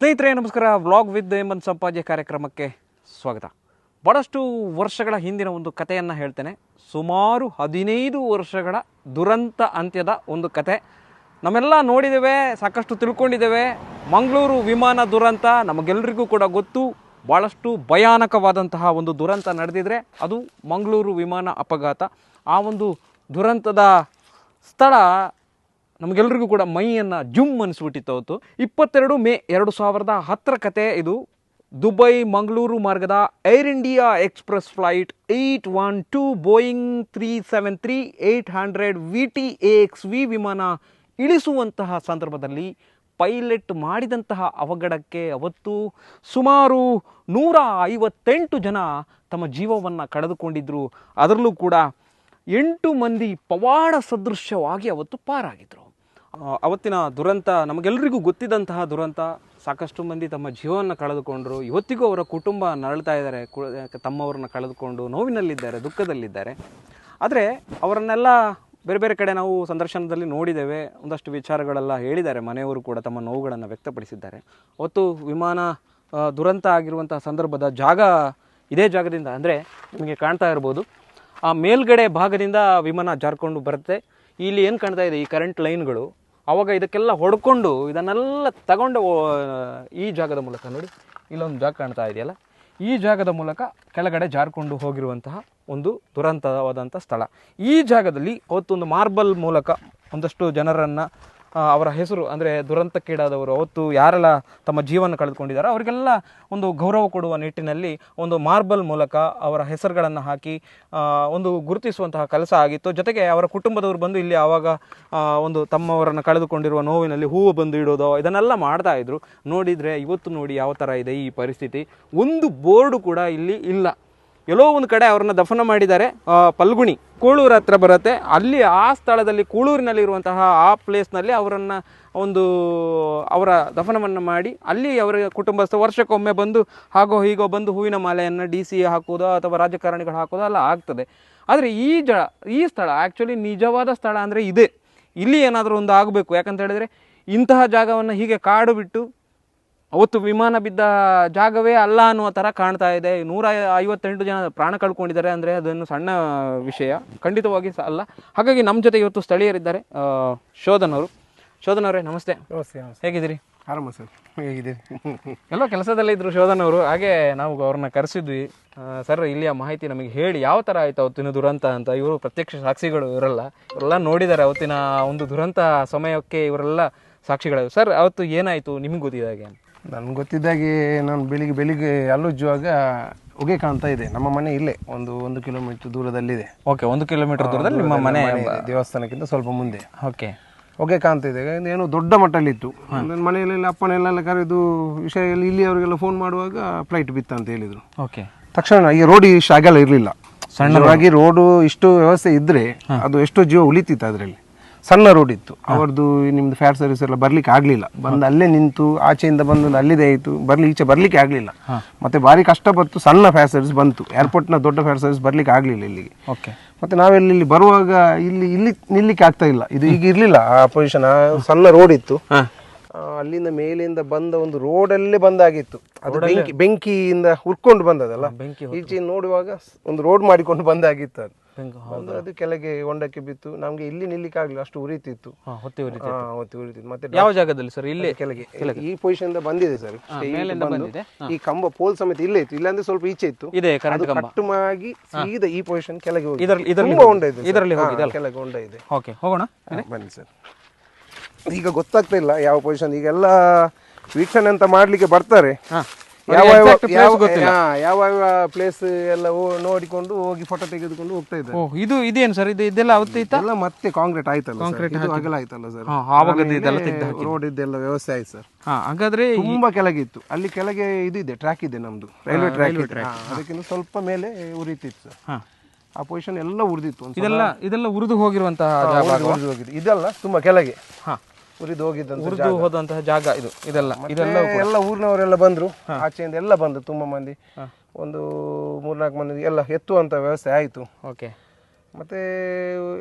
ಸ್ನೇಹಿತರೆ, ನಮಸ್ಕಾರ. Vlog with Hemant Sampaje ಕಾರ್ಯಕ್ರಮಕ್ಕೆ ಸ್ವಾಗತ. ಭಾಳಷ್ಟು ವರ್ಷಗಳ ಹಿಂದಿನ ಒಂದು ಕಥೆಯನ್ನು ಹೇಳ್ತೇನೆ. ಸುಮಾರು ಹದಿನೈದು ವರ್ಷಗಳ ದುರಂತ ಅಂತ್ಯದ ಒಂದು ಕತೆ ನಮ್ಮೆಲ್ಲ ನೋಡಿದ್ದೇವೆ, ಸಾಕಷ್ಟು ತಿಳ್ಕೊಂಡಿದ್ದೇವೆ. ಮಂಗಳೂರು ವಿಮಾನ ದುರಂತ ನಮಗೆಲ್ಲರಿಗೂ ಕೂಡ ಗೊತ್ತು. ಭಾಳಷ್ಟು ಭಯಾನಕವಾದಂತಹ ಒಂದು ದುರಂತ ನಡೆದಿದ್ರೆ ಅದು ಮಂಗಳೂರು ವಿಮಾನ ಅಪಘಾತ. ಆ ಒಂದು ದುರಂತದ ಸ್ಥಳ ನಮಗೆಲ್ಲರಿಗೂ ಕೂಡ ಮೈಯನ್ನು ಜುಮ್ ಅನಿಸ್ಬಿಟ್ಟಿತ್ತು ಅವತ್ತು. ಇಪ್ಪತ್ತೆರಡು ಮೇ ಎರಡು ಸಾವಿರದ ಹತ್ತರ ಕತೆ ಇದು. ದುಬೈ ಮಂಗಳೂರು ಮಾರ್ಗದ Air India Express flight eight one two Boeing three seven three eight hundred V T A X V ವಿಮಾನ ಇಳಿಸುವಂತಹ ಸಂದರ್ಭದಲ್ಲಿ ಪೈಲಟ್ ಮಾಡಿದಂತಹ ಅವಘಡಕ್ಕೆ ಅವತ್ತು ಸುಮಾರು ನೂರ ಐವತ್ತೆಂಟು ಜನ ತಮ್ಮ ಜೀವವನ್ನು ಕಳೆದುಕೊಂಡಿದ್ದರು ಅದರಲ್ಲೂ ಕೂಡ ಎಂಟು ಮಂದಿ ಪವಾಡ ಸದೃಶ್ಯವಾಗಿ ಅವತ್ತು ಪಾರಾಗಿದ್ದರು ಅವತ್ತಿನ ದುರಂತ ನಮಗೆಲ್ಲರಿಗೂ ಗೊತ್ತಿದ್ದಂತಹ ದುರಂತ, ಸಾಕಷ್ಟು ಮಂದಿ ತಮ್ಮ ಜೀವವನ್ನು ಕಳೆದುಕೊಂಡರು. ಇವತ್ತಿಗೂ ಅವರ ಕುಟುಂಬ ನರಳ್ತಾ ಇದ್ದಾರೆ, ಕು- ತಮ್ಮವರನ್ನ ಕಳೆದುಕೊಂಡು ನೋವಿನಲ್ಲಿದ್ದಾರೆ, ದುಃಖದಲ್ಲಿದ್ದಾರೆ. ಆದರೆ ಅವರನ್ನೆಲ್ಲ ಬೇರೆ ಬೇರೆ ಕಡೆ ನಾವು ಸಂದರ್ಶನದಲ್ಲಿ ನೋಡಿದ್ದೇವೆ. ಒಂದಷ್ಟು ವಿಚಾರಗಳೆಲ್ಲ ಹೇಳಿದ್ದಾರೆ. ಮನೆಯವರು ಕೂಡ ತಮ್ಮ ನೋವುಗಳನ್ನು ವ್ಯಕ್ತಪಡಿಸಿದ್ದಾರೆ. ಅವತ್ತು ವಿಮಾನ ದುರಂತ ಆಗಿರುವಂತಹ ಸಂದರ್ಭದ ಜಾಗ ಇದೇ ಜಾಗದಿಂದ ಅಂದರೆ ನಿಮಗೆ ಕಾಣ್ತಾ ಇರ್ಬೋದು. ಆ ಮೇಲ್ಗಡೆ ಭಾಗದಿಂದ ವಿಮಾನ ಜಾರ್ಕೊಂಡು ಬರುತ್ತೆ. ಇಲ್ಲಿ ಏನು ಕಾಣ್ತಾ ಇದೆ? ಈ ಕರೆಂಟ್ ಲೈನ್ಗಳು ಅವಾಗ ಇದಕ್ಕೆಲ್ಲ ಹೊಡ್ಕೊಂಡು ಇದನ್ನೆಲ್ಲ ತಗೊಂಡು ಈ ಜಾಗದ ಮೂಲಕ ನೋಡಿ, ಇಲ್ಲೊಂದು ಜಾಗ ಕಾಣ್ತಾ ಇದೆಯಲ್ಲ? ಈ ಜಾಗದ ಮೂಲಕ ಕೆಳಗಡೆ ಜಾರ್ಕೊಂಡು ಹೋಗಿರುವಂತಹ ಒಂದು ದುರಂತವಾದಂಥ ಸ್ಥಳ. ಈ ಜಾಗದಲ್ಲಿ ಅವತ್ತೊಂದು ಮಾರ್ಬಲ್ ಮೂಲಕ ಒಂದಷ್ಟು ಜನರನ್ನು ಅವರ ಹೆಸರು ಅಂದರೆ ದುರಂತಕ್ಕೀಡಾದವರು. ಅವತ್ತು ಯಾರೆಲ್ಲ ತಮ್ಮ ಜೀವನ ಕಳೆದುಕೊಂಡಿದ್ದಾರೆ ಅವರಿಗೆಲ್ಲ ಒಂದು ಗೌರವ ಕೊಡುವ ನಿಟ್ಟಿನಲ್ಲಿ ಒಂದು ಮಾರ್ಬಲ್ ಮೂಲಕ ಅವರ ಹೆಸರುಗಳನ್ನು ಹಾಕಿ ಒಂದು ಗುರುತಿಸುವಂತಹ ಕೆಲಸ ಆಗಿತ್ತು. ಜೊತೆಗೆ ಅವರ ಕುಟುಂಬದವರು ಬಂದು ಇಲ್ಲಿ ಆವಾಗ ಒಂದು ತಮ್ಮವರನ್ನು ಕಳೆದುಕೊಂಡಿರುವ ನೋವಿನಲ್ಲಿ ಹೂವು ಬಂದು ಇಡೋದು, ಇದನ್ನೆಲ್ಲ ಮಾಡ್ತಾ ಇದ್ರು. ನೋಡಿದರೆ ಇವತ್ತು ನೋಡಿ ಯಾವ ಥರ ಇದೆ ಈ ಪರಿಸ್ಥಿತಿ. ಒಂದು ಬೋರ್ಡು ಕೂಡ ಇಲ್ಲಿ ಇಲ್ಲ. ಎಲ್ಲೋ ಒಂದು ಕಡೆ ಅವ್ರನ್ನ ದಫನ ಮಾಡಿದ್ದಾರೆ ಪಲ್ಗುಣಿ. ಕೂಳೂರು ಹತ್ರ ಬರುತ್ತೆ. ಅಲ್ಲಿ ಆ ಸ್ಥಳದಲ್ಲಿ, ಕೂಳೂರಿನಲ್ಲಿರುವಂತಹ ಆ ಪ್ಲೇಸ್ನಲ್ಲಿ ಅವರನ್ನು ಒಂದು, ಅವರ ದಫನವನ್ನು ಮಾಡಿ, ಅಲ್ಲಿ ಅವರ ಕುಟುಂಬಸ್ಥ ವರ್ಷಕ್ಕೊಮ್ಮೆ ಬಂದು ಹಾಗೋ ಹೀಗೋ ಬಂದು ಹೂವಿನ ಮಾಲೆಯನ್ನು ಡಿ ಸಿ ಹಾಕೋದು ಅಥವಾ ರಾಜಕಾರಣಿಗಳು ಹಾಕೋದೋ ಎಲ್ಲ ಆಗ್ತದೆ. ಆದರೆ ಈ ಜ, ಈ ಸ್ಥಳ ಆ್ಯಕ್ಚುಲಿ ನಿಜವಾದ ಸ್ಥಳ ಅಂದರೆ ಇದೆ. ಇಲ್ಲಿ ಏನಾದರೂ ಒಂದು ಆಗಬೇಕು. ಯಾಕಂತ ಹೇಳಿದರೆ ಇಂತಹ ಜಾಗವನ್ನು ಹೀಗೆ ಕಾಡು ಬಿಟ್ಟು ಅವತ್ತು ವಿಮಾನ ಬಿದ್ದ ಜಾಗವೇ ಅಲ್ಲ ಅನ್ನುವ ಥರ ಕಾಣ್ತಾ ಇದೆ. ನೂರ ಐವತ್ತೆಂಟು ಜನ ಪ್ರಾಣ ಕಳ್ಕೊಂಡಿದ್ದಾರೆ ಅಂದರೆ ಅದನ್ನು ಸಣ್ಣ ವಿಷಯ. ಖಂಡಿತವಾಗಿ ಅಲ್ಲ. ಹಾಗಾಗಿ ನಮ್ಮ ಜೊತೆ ಇವತ್ತು ಸ್ಥಳೀಯರಿದ್ದಾರೆ. ಶೋಧನವರು ಶೋಧನ್ ಅವರು. ಶೋಧನ್ ಅವರೇ ನಮಸ್ತೆ. ನಮಸ್ತೆ ನಮಸ್ತೆ. ಹೇಗಿದ್ದೀರಿ? ಆರಾಮ ಸರ್. ಹೇಗಿದೆ ಎಲ್ಲೋ ಕೆಲಸದಲ್ಲೇ ಇದ್ರು ಶೋಧನ್ ಅವರು. ಹಾಗೆ ನಾವು ಅವ್ರನ್ನ ಕರೆಸಿದ್ವಿ. ಸರ್ ಇಲ್ಲಿಯ ಮಾಹಿತಿ ನಮಗೆ ಹೇಳಿ ಯಾವ ಥರ ಆಯ್ತು ಅವತ್ತಿನ ದುರಂತ ಅಂತ. ಇವರು ಪ್ರತ್ಯಕ್ಷ ಸಾಕ್ಷಿಗಳು ಇವರೆಲ್ಲ. ಇವರೆಲ್ಲ ನೋಡಿದ್ದಾರೆ ಅವತ್ತಿನ ಒಂದು ದುರಂತ ಸಮಯಕ್ಕೆ ಇವರೆಲ್ಲ ಸಾಕ್ಷಿಗಳು ಸರ್ ಅವತ್ತು ಏನಾಯಿತು? ನಿಮಗೆ ಗೊತ್ತಿದೆ ಹಾಗೆ ನನ್ಗೆ ಗೊತ್ತಿದ್ದಾಗೆ ನಾನು ಬೆಳಿಗ್ಗೆ ಬೆಳಿಗ್ಗೆ ಅಲ್ಲುಜ್ಜುವಾಗ ಹೊಗೆ ಕಾಣ್ತಾ ಇದೆ. ನಮ್ಮ ಮನೆ ಇಲ್ಲೇ ಒಂದು ಒಂದು ಕಿಲೋಮೀಟರ್ ದೂರದಲ್ಲಿದೆ. ಓಕೆ ಒಂದು ಕಿಲೋಮೀಟರ್ ದೂರದಲ್ಲಿ ನಿಮ್ಮ ಮನೆ ಇದೆ, ದೇವಸ್ಥಾನಕ್ಕಿಂತ ಸ್ವಲ್ಪ ಮುಂದೆ. ಓಕೆ. ಹೊಗೆ ಕಾಣ್ತಾ ಇದೆ. ಏನು ದೊಡ್ಡ ಮಟ್ಟಲ್ಲಿತ್ತು. ನನ್ನ ಮನೆಯಲ್ಲೆಲ್ಲ ಅಪ್ಪನೆಲ್ಲ ಕರೆದು ವಿಷಯ ಎಲ್ಲ ಇಲ್ಲಿ ಅವರಿಗೆಲ್ಲ ಫೋನ್ ಮಾಡುವಾಗ ಫ್ಲೈಟ್ ಬಿತ್ತ ಅಂತ ಹೇಳಿದ್ರು. ಓಕೆ. ತಕ್ಷಣ ಈ ರೋಡ್ ಇಷ್ಟು ಆಗಲ್ಲ ಇರಲಿಲ್ಲ. ಸಣ್ಣವಾಗಿ ರೋಡು ಇಷ್ಟು ವ್ಯವಸ್ಥೆ ಇದ್ರೆ ಅದು ಎಷ್ಟೋ ಜೀವ ಉಳಿತಿತ್ತು ಅದರಲ್ಲಿ. ಸಣ್ಣ ರೋಡ್ ಇತ್ತು. ಅವರದು ನಿಮ್ದು ಫ್ಯಾರ್ ಸರ್ವಿಸ್ ಎಲ್ಲ ಬರ್ಲಿಕ್ಕೆ ಆಗ್ಲಿಲ್ಲ. ಬಂದು ಅಲ್ಲೇ ನಿಂತು ಆಚೆಯಿಂದ ಬಂದು ಅಲ್ಲಿದೆ ಆಯಿತು. ಬರ್ಲಿ ಈಚೆ ಬರ್ಲಿಕ್ಕೆ ಆಗ್ಲಿಲ್ಲ. ಮತ್ತೆ ಭಾರಿ ಕಷ್ಟ ಬಂತು ಸಣ್ಣ ಫ್ಯಾರ್ ಸರ್ವಿಸ್ ಬಂತು. ಏರ್ಪೋರ್ಟ್ನ ನ ದೊಡ್ಡ ಫ್ಯಾರ್ ಸರ್ವಿಸ್ ಬರ್ಲಿಕ್ಕೆ ಆಗ್ಲಿಲ್ಲ ಇಲ್ಲಿಗೆ. ಓಕೆ. ಮತ್ತೆ ನಾವೆಲ್ಲ ಇಲ್ಲಿ ಬರುವಾಗ ಇಲ್ಲಿ ಇಲ್ಲಿ ನಿಲ್ಲಿಕ್ಕೆ ಆಗ್ತಾ ಇಲ್ಲ. ಇದು ಈಗ ಇರಲಿಲ್ಲ ಆ ಪೊಸಿಷನ್ ಸಣ್ಣ ರೋಡ್ ಇತ್ತು. ಆ, ಅಲ್ಲಿಂದ ಮೇಲಿಂದ ಬಂದ ಒಂದು ರೋಡಲ್ಲೇ ಬಂದಾಗಿತ್ತು. ಅದು ಬೆಂಕಿ ಬೆಂಕಿಯಿಂದ ಹುರ್ಕೊಂಡು ಬಂದದಲ್ಲ. ಬೆಂಕಿ ಈಚೆ ನೋಡುವಾಗ ಒಂದು ರೋಡ್ ಮಾಡಿಕೊಂಡು ಬಂದಾಗಿತ್ತು ಅದು. ಬಂದು ಅದು ಕೆಳಗೆ ಹೊಂಡಕ್ಕೆ ಬಿತ್ತು. ನಮ್ಗೆ ಇಲ್ಲಿ ನಿಲ್ಲಿಕ್ಕೆ ಆಗ್ಲಿಲ್ಲ ಅಷ್ಟು ಉರಿತಿತ್ತು. ಹಾ, ಹೊತ್ತಿ ಉರಿತು ಹಾ, ಹೊತ್ತಿ ಉರಿತಿತ್ತು. ಮತ್ತೆ ಯಾವ ಜಾಗದಲ್ಲಿ ಸರ್? ಇಲ್ಲೇ? ಕೆಳಗೆ. ಈ ಪೊಸಿಷನ್ ಬಂದಿದೆ ಸರ್. ಮೇಲಿಂದ ಬಂದಿದೆ. ಈ ಕಂಬ ಪೋಲ್ ಸಮೇತ ಇಲ್ಲೇ ಇತ್ತು. ಇಲ್ಲಾಂದ್ರೆ ಸ್ವಲ್ಪ ಈಚೆ ಇತ್ತು. ಇದೆ ಕರೆಂಟ್ ಅದು ಕಟ್ಟು ಮಾಡಿ ಸೀದಾ ಈ ಪೊಸಿಷನ್ ಕೆಳಗೆ ಹೋಗಿ ಇದರಲ್ಲಿ ಇದರಲ್ಲಿ ತುಂಬಾ ಹೊಂಡ ಇದೆ ಇದರಲ್ಲಿ ಕೆಳಗೆ ಹೊಂಡ ಇದೆ. ಓಕೆ ಹೋಗೋಣ. ಬನ್ನಿ ಸರ್. ಈಗ ಗೊತ್ತಾಗ್ತಾ ಇಲ್ಲ ಯಾವ ಪೊಸಿಷನ್ ಈಗೆಲ್ಲ ವೀಕ್ಷಣೆ ಅಂತ ಮಾಡ್ಲಿಕ್ಕೆ ಬರ್ತಾರೆ. ಯಾವ ಯಾವ- exact place ಯಾವ- ಗೊತ್ತಿಲ್ಲ. ಹಾ, ಯಾವ ಯಾವ ಪ್ಲೇಸ್ ಎಲ್ಲ ಹೋ- ನೋಡಿಕೊಂಡು ಹೋಗಿ ಫೋಟೋ ತೆಗೆದುಕೊಂಡು ಹೋಗ್ತಾ ಇದ್ದಾರೆ. ಓ ಇದು ಇದೇನು ಸರ್ ಇದು ಇದೆಲ್ಲ ಅವತ್ತು ಇತ್ತಾ? ಎಲ್ಲ ಮತ್ತೆ ಕಾಂಕ್ರೀಟ್ ಆಯ್ತಲ್ಲ ಸರ್ ಇದು ಅಗಲ ಆಯ್ತಲ್ಲ ಸರ್ ಹಾ, ಆವಾಗ ಇದೆಲ್ಲ ತೆಗ್ದು ರೋಡ್ ಇದೆಲ್ಲ ವ್ಯವಸ್ಥೆ ಆಯ್ತು ಸರ್ ಹಾಂ ಹಾಗಾದ್ರೆ ತುಂಬಾ ಕೆಳಗೆ ಇತ್ತು. ಅಲ್ಲಿ ಕೆಳಗೆ ಇದು ಇದೆ ಟ್ರ್ಯಾಕ್ ಇದೆ ನಮ್ದು. ರೈಲ್ವೆ ಟ್ರ್ಯಾಕ್ ಅದಕ್ಕಿಂತ ಸ್ವಲ್ಪ ಮೇಲೆ ಉರಿತಿತ್ತು ಸರ್ ಹಾಂ. ಆ ಪೊಸಿಷನ್ ಎಲ್ಲ ಉರಿದಿತ್ತು ಒಂದು ಇದೆಲ್ಲ ಇದೆಲ್ಲ ಉರಿದು ಹೋಗಿರುವಂತಹ ಜಾಗ ಹೋಗಿದೆ. ಇದೆಲ್ಲ ತುಂಬಾ ಕೆಳಗೆ. ಹಾಂ. ಉರಿದು ಹೋಗಿದ್ದಂತ ಉರಿದು ಹೋದಂತಹ ಜಾಗ ಇದು ಇದೆಲ್ಲ ಇದೆಲ್ಲ ಎಲ್ಲ ಊರಿನವರೆಲ್ಲ ಬಂದ್ರು. ಆಚೆಯಿಂದ ಎಲ್ಲ ಬಂದು ತುಂಬಾ ಮಂದಿ. ಒಂದು ಮೂರ್ನಾಲ್ಕು ಮಂದಿ ಎಲ್ಲ ಎತ್ತುವಂತ ವ್ಯವಸ್ಥೆ ಆಯಿತು. ಓಕೆ. ಮತ್ತೆ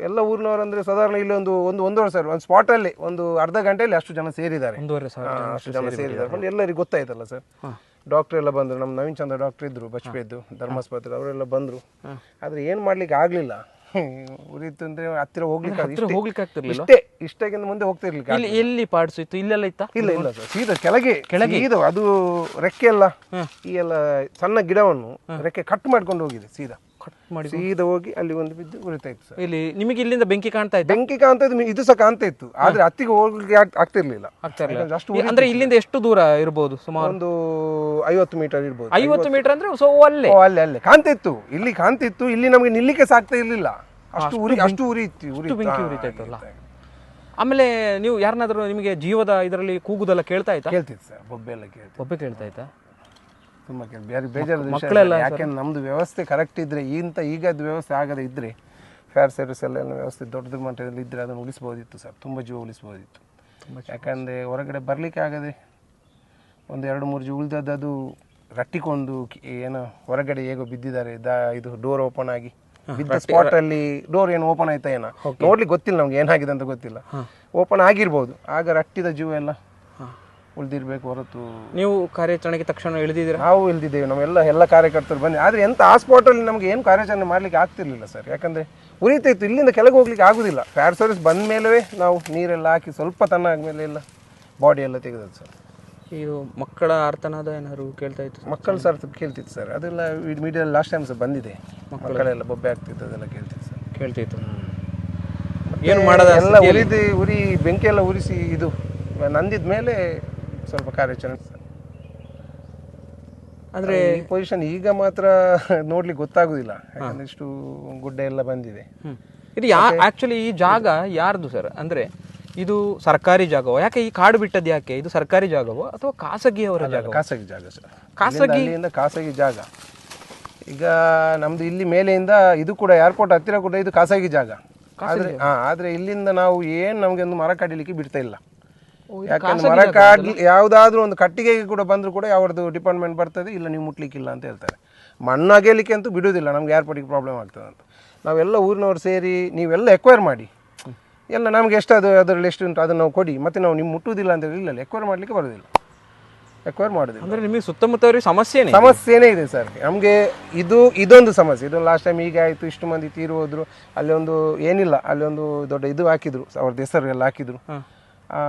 ಎಲ್ಲ ಊರಿನವರು ಅಂದ್ರೆ ಸಾಧಾರಣ ಇಲ್ಲಿ ಒಂದು ಒಂದು ಒಂದೂವರೆ ಸಾವಿರ ಒಂದು ಸ್ಪಾಟಲ್ಲಿ ಒಂದು ಅರ್ಧ ಗಂಟೆಯಲ್ಲಿ ಅಷ್ಟು ಜನ ಸೇರಿದ್ದಾರೆ. ಒಂದೂವರೆ ಸಾವಿರ ಅಷ್ಟು ಜನ ಸೇರಿದ್ದಾರೆ. ಎಲ್ಲರಿಗೂ ಗೊತ್ತಾಯ್ತಲ್ಲ ಸರ್. ಡಾಕ್ಟರ್ ಎಲ್ಲ ಬಂದರು ನಮ್ಮ ನವೀನ್ ಚಂದ್ರ ಡಾಕ್ಟರ್ ಇದ್ರು ಬಚ್ಪೇದ್ದು ಧರ್ಮಾಸ್ಪತ್ರೆ ಅವರೆಲ್ಲ ಬಂದರು. ಆದ್ರೆ ಏನು ಮಾಡ್ಲಿಕ್ಕೆ ಆಗ್ಲಿಲ್ಲ. ಉರಿತು ಅಂದ್ರೆ ಹತ್ತಿರ ಹೋಗ್ಲಿಕ್ಕೆ ಇಷ್ಟೇ- ಹೋಗ್ಲಿಕ್ಕೆ ಆಗ್ತಿರ್ಲಿಲ್ಲ? ಇಷ್ಟೇ ಇಷ್ಟಕ್ಕಿಂತ ಮುಂದೆ ಹೋಗ್ತಿರ್ಲಿಕ್ಕೆ ಇಲ್ಲಿ ಎಲ್ಲಿ ಪಾರ್ಟ್ಸ್ ಇತ್ತು ಇಲ್ಲೆಲ್ಲ ಇತ್ತಾ? ಇಲ್ಲ ಇಲ್ಲ ಸರ್. ಸೀದಾ ಕೆಳಗೆ ಕೆಳಗೆ? ಇದು ಅದು ರೆಕ್ಕೆ ಎಲ್ಲ ಈ ಎಲ್ಲ ಸಣ್ಣ ಗಿಡವನ್ನು ರೆಕ್ಕೆ ಕಟ್ ಮಾಡ್ಕೊಂಡು ಹೋಗಿದೆ ಸೀದಾ. ಕಟ್ ಮಾಡಿ ಸೀದಾ ಹೋಗಿ ಅಲ್ಲಿ ಒಂದು ಬಿದ್ದು ಉರಿತಾ ಇತ್ತು ಸರ್. ಇಲ್ಲಿ ನಿಮಗೆ ಇಲ್ಲಿಂದ ಬೆಂಕಿ ಕಾಣ್ತಾ ಇತ್ತು? ಬೆಂಕಿ ಕಾಣ್ತಾ ಇದ್ದು ಇದು ಸಹ ಕಾಣ್ತಾ ಇತ್ತು. ಆದ್ರೆ ಅತ್ತಿಗೆ ಹೋಗ್ಲಿಕ್ಕೆ ಆಗ್- ಆಗ್ತಿರ್ಲಿಲ್ಲ. ಆಗ್ತಾ ಇರ್ಲಿಲ್ಲ. ಯಾಕಂದ್ರೆ ಅಷ್ಟು ಈ- ಅಂದ್ರೆ ಇಲ್ಲಿಂದ ಎಷ್ಟು ದೂರ ಇರಬಹುದು ಸುಮಾರು ಒಂದು ಐವತ್ತು ಮೀಟರ್ ಇರ್ಬೋದು. ಐವತ್ತು ಮೀಟರ್ ಅಂದ್ರೆ ಸೊ ಅಲ್ಲೇ? ಓ ಅಲ್ಲೇ ಅಲ್ಲೇ. ಕಾಣ್ತಾ ಇತ್ತು ಇಲ್ಲಿ ಕಾಣ್ತಾ ಇತ್ತು ಇಲ್ಲಿ ನಮಗೆ ನಿಲ್ಲಿಕ್ಕೆ ಸಾಕ್ತಾ ಇರ್ಲಿಲ್ಲ. ಅಷ್ಟು ಉರಿ ಅಷ್ಟು ಉರಿ ಇತ್ತು ಉರಿ ಇತ್ತು. ಬೆಂಕಿ ಹಾ, ಉರಿತಾ ಇತ್ತಲ್ಲ? ಇತ್ತು, ಇತ್ತು. ಆಮೇಲೆ ನೀವು ಯಾರನ್ನಾದ್ರೂ ನಿಮಗೆ ಜೀವದ ಇದರಲ್ಲಿ ಕೂಗುದೆಲ್ಲ ಕೇಳ್ತಾ ಇತ್ತು? ಕೇಳ್ತಿತ್ತು ಸರ್. ಬೊಬ್ಬೆ ಎಲ್ಲ ಕೇಳ್ತಿತ್ತು. ಬೊಬ್ಬೆ ಕೇಳ್ತಾ ಇತ್ತಾ? ತುಂಬಾ ಬೇರೆ ಬೇಜಾರದ ವಿಷಯ. ಯಾಕೆಂದ್ರೆ ನಮ್ದು ವ್ಯವಸ್ಥೆ ಕರೆಕ್ಟ್ ಇದ್ರೆ ಇಂಥ ಈಗದ ವ್ಯವಸ್ಥೆ ಆಗದೆ ಇದ್ರೆ ಫೇರ್ ಸರ್ವಿಸ್ ಎಲ್ಲ ವ್ಯವಸ್ಥೆ ದೊಡ್ಡ ಮಟ್ಟದಲ್ಲಿ ಇದ್ರೆ ಅದನ್ನು ಉಳಿಸ್ಬೋದಿತ್ತು ಸರ್. ತುಂಬ ಜೀವ ಉಳಿಸ್ಬೋದಿತ್ತು. ಯಾಕಂದ್ರೆ ಹೊರಗಡೆ ಬರ್ಲಿಕ್ಕೆ ಆಗದೆ ಒಂದು ಎರಡು ಮೂರು ಜೀವ ಉಳಿದದ್ದು ಅದು ರಟ್ಟಿಕೊಂಡು ಕಿ- ಏನೋ ಹೊರಗಡೆ ಹೇಗೋ ಬಿದ್ದಿದ್ದಾರೆ. ದಾ ಇದು ಡೋರ್ ಓಪನ್ ಆಗಿ ಬಿದ್ದ ಸ್ಪಾಟ್ ಅಲ್ಲಿ ಡೋರ್ ಏನು ಓಪನ್ ಆಯ್ತಾ ಏನೋ? ನೋಡ್ಲಿಕ್ಕೆ ಗೊತ್ತಿಲ್ಲ ನಮ್ಗೆ ಏನಾಗಿದೆ ಅಂತ ಗೊತ್ತಿಲ್ಲ. ಓಪನ್ ಆಗಿರ್ಬೋದು. ಆಗ ರಟ್ಟಿದ ಜೀವ ಎಲ್ಲ ಉಳಿದಿರ್ಬೇಕು ಹೊರತು. ನೀವು ಕಾರ್ಯಾಚರಣೆಗೆ ತಕ್ಷಣ ಇಳಿದಿದ್ದೀರಾ? ನಾವು ಇಲ್ದಿದ್ದೇವೆ ನಮ್ಮೆಲ್ಲ ಎಲ್ಲ ಕಾರ್ಯಕರ್ತರು ಬನ್ನಿ. ಆದರೆ ಎಂಥ ಆ ಸ್ಪಾಟಲ್ಲಿ ನಮಗೆ ಏನು ಕಾರ್ಯಾಚರಣೆ ಮಾಡಲಿಕ್ಕೆ ಆಗ್ತಿರ್ಲಿಲ್ಲ ಸರ್. ಯಾಕಂದರೆ ಉರಿತಾ ಇತ್ತು ಇಲ್ಲಿಂದ ಕೆಳಗೆ ಹೋಗ್ಲಿಕ್ಕೆ ಆಗೋದಿಲ್ಲ. ಫೈರ್ ಸರ್ವಿಸ್ ಬಂದ ಮೇಲೇ ನಾವು ನೀರೆಲ್ಲ ಹಾಕಿ ಸ್ವಲ್ಪ ತನ್ನ ಆದಮೇಲೆ ಎಲ್ಲ ಬಾಡಿ ಎಲ್ಲ ತೆಗೆದದ್ದು ಸರ್. ಇದು ಮಕ್ಕಳ ಆರ್ತನಾದ ಏನಾದ್ರು ಕೇಳ್ತಾ ಇತ್ತು ಮಕ್ಕಳು ಸರ್ ಕೇಳ್ತಿತ್ತು ಸರ್. ಅದೆಲ್ಲ ಮೀಡಿಯಲ್ಲಿ ಲಾಸ್ಟ್ ಟೈಮ್ ಸರ್ ಬಂದಿದೆ. ಮಕ್ಕಳೆಲ್ಲ ಬೊಬ್ಬೆ ಆಗ್ತಿತ್ತು ಅದೆಲ್ಲ ಕೇಳ್ತಿತ್ತು ಸರ್. ಕೇಳ್ತಿತ್ತು. ಏನು ಮಾಡೋದು ಎಲ್ಲ ಉರಿದು ಉರಿ ಬೆಂಕಿ ಎಲ್ಲ ಉರಿಸಿ ಇದು ನಂದಿದ ಮೇಲೆ ಸ್ವಲ್ಪ ಕಾರ್ಯಾಚರಣೆ ಅಂದ್ರೆ ಪೊಸಿಷನ್ ಈಗ ಮಾತ್ರ ನೋಡ್ಲಿಕ್ಕೆ ಗೊತ್ತಾಗುದಿಲ್ಲ. ಯಾಕಂದ್ರೆ ಇಷ್ಟು ಗುಡ್ಡ ಎಲ್ಲ ಬಂದಿದೆ. ಇದು ಯಾ ಆಕ್ಚುಲಿ ಈ ಜಾಗ ಯಾರ್ದು ಸರ್? ಅಂದ್ರೆ ಇದು ಸರ್ಕಾರಿ ಜಾಗವೋ? ಯಾಕೆ ಈ ಕಾಡು ಬಿಟ್ಟದ್ದು ಯಾಕೆ? ಇದು ಸರ್ಕಾರಿ ಜಾಗವೋ ಅಥವಾ ಖಾಸಗಿಯವರ ಜಾಗ ಖಾಸಗಿ ಜಾಗ ಸರ್. ಖಾಸಗಿ- ಅಲ್ಲಿಂದ- ಅಲ್ಲಿಂದ ಖಾಸಗಿ ಜಾಗ. ಈಗ ನಮ್ದು ಇಲ್ಲಿ ಮೇಲೆಯಿಂದ ಇದು ಕೂಡ ಏರ್ಪೋರ್ಟ್ ಹತ್ತಿರ ಕೂಡ ಇದು ಖಾಸಗಿ ಜಾಗ. ಆದ್ರೆ ಹಾ ಆದ್ರೆ ಇಲ್ಲಿಂದ ನಾವು ಏನು ನಮ್ಗೆ ಒಂದು ಮರ ಕಡಿಲಿಕ್ಕೆ ಬಿಡ್ತಾ ಇಲ್ಲ. ಯಾಕಂದ್ರೆ ಮರ ಯಾವುದಾದ್ರೂ ಯಾವ್ದಾದ್ರು ಒಂದು ಕಟ್ಟಿಗೆಗೆ ಕೂಡ ಬಂದರೂ ಕೂಡ ಅವ್ರದ್ದು ಡಿಪಾರ್ಟ್ಮೆಂಟ್ ಬರ್ತದೆ ಇಲ್ಲ ನೀವು ಮುಟ್ಲಿಕ್ಕಿಲ್ಲ ಅಂತ ಹೇಳ್ತಾರೆ. ಮಣ್ಣು ಅಗೆಯಲಿಕ್ಕೆ ಅಂತೂ ಬಿಡುವುದಿಲ್ಲ ನಮ್ಗೆ ಏರ್ಪೋರ್ಟಿಗೆ ಪ್ರಾಬ್ಲಮ್ ಆಗ್ತದೆ ಅಂತ. ನಾವೆಲ್ಲ ಊರಿನವ್ರು ಸೇರಿ ನೀವೆಲ್ಲ ಎಕ್ವೈರ್ ಮಾಡಿ. ಎಲ್ಲ ನಮ್ಗೆ ಎಷ್ಟು ಅದು ಅದರಲ್ಲಿ ಎಷ್ಟು ಉಂಟು ಅದನ್ನು ನಾವು ಕೊಡಿ ಮತ್ತೆ ನಾವು ನಿಮ್ಗೆ ಮುಟ್ಟುವುದಿಲ್ಲ ಅಂತ ಹೇಳಿ ಇಲ್ಲ ಎಕ್ವೈರ್ ಮಾಡಲಿಕ್ಕೆ ಬರೋದಿಲ್ಲ ಎಕ್ವೈರ್ ಮಾಡೋದಿಲ್ಲ ಅಂದ್ರೆ ನಿಮಗೆ ಸುತ್ತಮುತ್ತವರಿಗೆ ಸಮಸ್ಯೆ ಸಮಸ್ಯೆನೇ ಇದೆ ಸರ್. ನಮಗೆ ಇದು ಇದೊಂದು ಸಮಸ್ಯೆ. ಇದು ಲಾಸ್ಟ್ ಟೈಮ್ ಈಗ ಆಯಿತು ಇಷ್ಟು ಮಂದಿ ತೀರು ಹೋದ್ರು ಅಲ್ಲಿ ಒಂದು ಏನಿಲ್ಲ ಅಲ್ಲಿ ಒಂದು ದೊಡ್ಡ ಇದು ಹಾಕಿದ್ರು ಅವ್ರದ್ದು ಹೆಸರು ಎಲ್ಲ ಹಾಕಿದ್ರು. ಆ,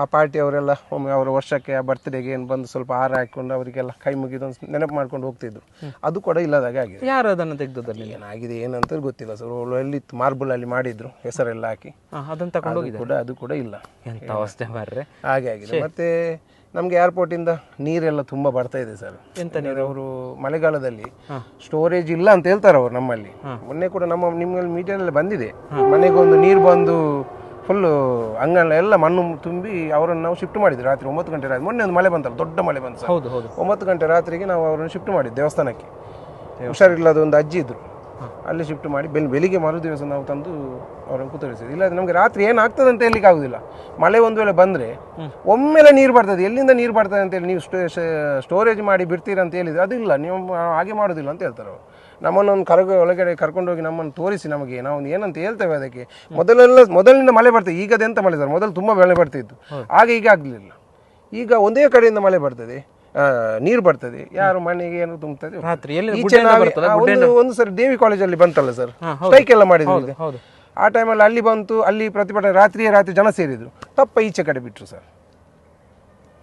ಆ ಪಾರ್ಟಿ ಅವರೆಲ್ಲ ಒಮ್ಮೆ ಅವರ ವರ್ಷಕ್ಕೆ ಆ ಬರ್ತ್ಡೇಗೆ ಏನು ಬಂದು ಸ್ವಲ್ಪ ಹಾರ ಹಾಕ್ಕೊಂಡು ಅವರಿಗೆಲ್ಲ ಕೈ ಮುಗಿದು ನೆನಪು ಮಾಡ್ಕೊಂಡು ಹೋಗ್ತಿದ್ರು. ಅದು ಕೂಡ ಇಲ್ಲದಾಗ ಆಗಿದೆ. ಯಾರು ಅದನ್ನು ತೆಗ್ದದಲ್ಲಿ ಏನಾಗಿದೆ ಏನಂತ ಗೊತ್ತಿಲ್ಲ ಸರ್ ಎಲ್ಲಿತ್ತು? ಮಾರ್ಬಲ್ ಅಲ್ಲಿ ಮಾಡಿದ್ರು ಹೆಸರೆಲ್ಲ ಹಾಕಿ. ಅದನ್ನ ತಗೊಂಡು ಕೂಡ ಅದು ಕೂಡ ಇಲ್ಲ. ಎಂತ ಅವಸ್ಥೆ ಮಾರ್ರೆ. ಹಾಗೆ ಆಗಿದೆ. ಮತ್ತೆ ನಮಗೆ ಏರ್ಪೋರ್ಟಿಂದ ನೀರೆಲ್ಲ ತುಂಬಾ ಬರ್ತಾ ಇದೆ ಸರ್ ಎಂತ ನೀರು? ಅವರು ಮಳೆಗಾಲದಲ್ಲಿ ಸ್ಟೋರೇಜ್ ಇಲ್ಲ ಅಂತ ಹೇಳ್ತಾರೆ ಅವರು ನಮ್ಮಲ್ಲಿ. ಮೊನ್ನೆ ಕೂಡ ನಮ್ಮ ನಿಮ್ಮಲ್ಲಿ ಮೀಡಿಯಾದಲ್ಲಿ ಬಂದಿದೆ. ಮನೆಗೊಂದು ನೀರು ಬಂದು ಫುಲ್ಲು ಅಂಗನ ಎಲ್ಲ ಮಣ್ಣು ತುಂಬಿ ಅವರನ್ನು ನಾವು ಶಿಫ್ಟ್ ಮಾಡಿದ್ವಿ ರಾತ್ರಿ ಒಂಬತ್ತು ಗಂಟೆ ರಾತ್ರಿ. ಮೊನ್ನೆ ಒಂದು ಮಳೆ ಬಂತಲ್ಲ ದೊಡ್ಡ ಮಳೆ ಬಂತು ಸರ್. ಹೌದು ಹೌದು. ಒಂಬತ್ತು ಗಂಟೆ ರಾತ್ರಿಗೆ ನಾವು ಅವರನ್ನು ಶಿಫ್ಟ್ ಮಾಡಿದ್ವಿ ದೇವಸ್ಥಾನಕ್ಕೆ. ಹುಷಾರಿಲ್ಲದ ಒಂದು ಅಜ್ಜಿ ಇದ್ರು. ಅಲ್ಲಿ ಶಿಫ್ಟ್ ಮಾಡಿ ಬೆಲ್ ಬೆಳಿಗ್ಗೆ ಮರು ದಿವಸ ನಾವು ತಂದು ಅವರನ್ನು ಕೂತರಿಸಿದ್ವಿ ಇಲ್ಲಾದ್ರೆ ನಮಗೆ ರಾತ್ರಿ ಏನಾಗ್ತದೆ ಅಂತ ಹೇಳಲಿಕ್ಕೆ ಆಗುದಿಲ್ಲ. ಮಳೆ ಒಂದು ವೇಳೆ ಬಂದರೆ ಒಮ್ಮೆಲೆ ನೀರು ಬರ್ತದೆ. ಎಲ್ಲಿಂದ ನೀರು ಬರ್ತದೆ ಅಂತೇಳಿ ನೀವು ಸ್ಟೋರೇಜ್ ಮಾಡಿ ಬಿಡ್ತೀರಂತ ಅಂತ ಹೇಳಿದ್ರೆ ಅದು ಇಲ್ಲ. ನೀವು ಹಾಗೆ ಮಾಡೋದಿಲ್ಲ ಅಂತ ಹೇಳ್ತಾರೆ ಅವರು. ನಮ್ಮನ್ನೊಂದು ಕರಗ ಒಳಗಡೆ ಕರ್ಕೊಂಡೋಗಿ ನಮ್ಮನ್ನು ತೋರಿಸಿ ನಮಗೆ. ನಾವು ಏನಂತ ಹೇಳ್ತೇವೆ ಅದಕ್ಕೆ. ಮೊದಲೆಲ್ಲ ಮೊದಲಿನಿಂದ ಮಳೆ ಬರ್ತದೆ. ಈಗ ಅದೆಂತ ಮಳೆ ಸರ್. ಮೊದಲು ತುಂಬ ಮಳೆ ಬರ್ತಿತ್ತು. ಆಗ ಈಗ ಆಗಲಿಲ್ಲ. ಈಗ ಒಂದೇ ಕಡೆಯಿಂದ ಮಳೆ ಬರ್ತದೆ. ನೀರು ಬರ್ತದೆ. ಯಾರು ಮನೆಗೆ ಏನು ತುಂಬುತ್ತದೆ ಒಂದು ಒಂದು ಸರಿ ದೇವಿ ಕಾಲೇಜಲ್ಲಿ ಬಂತಲ್ಲ ಸರ್. ಸ್ಟ್ರೈಕ್ ಎಲ್ಲ ಮಾಡಿದ್ರು ಆ ಟೈಮಲ್ಲಿ ಅಲ್ಲಿ ಬಂತು ಅಲ್ಲಿ ಪ್ರತಿಭಟನೆ ರಾತ್ರಿಯೇ ರಾತ್ರಿ ಜನ ಸೇರಿದ್ರು. ತಪ್ಪ ಈಚೆ ಕಡೆ ಬಿಟ್ರು ಸರ್.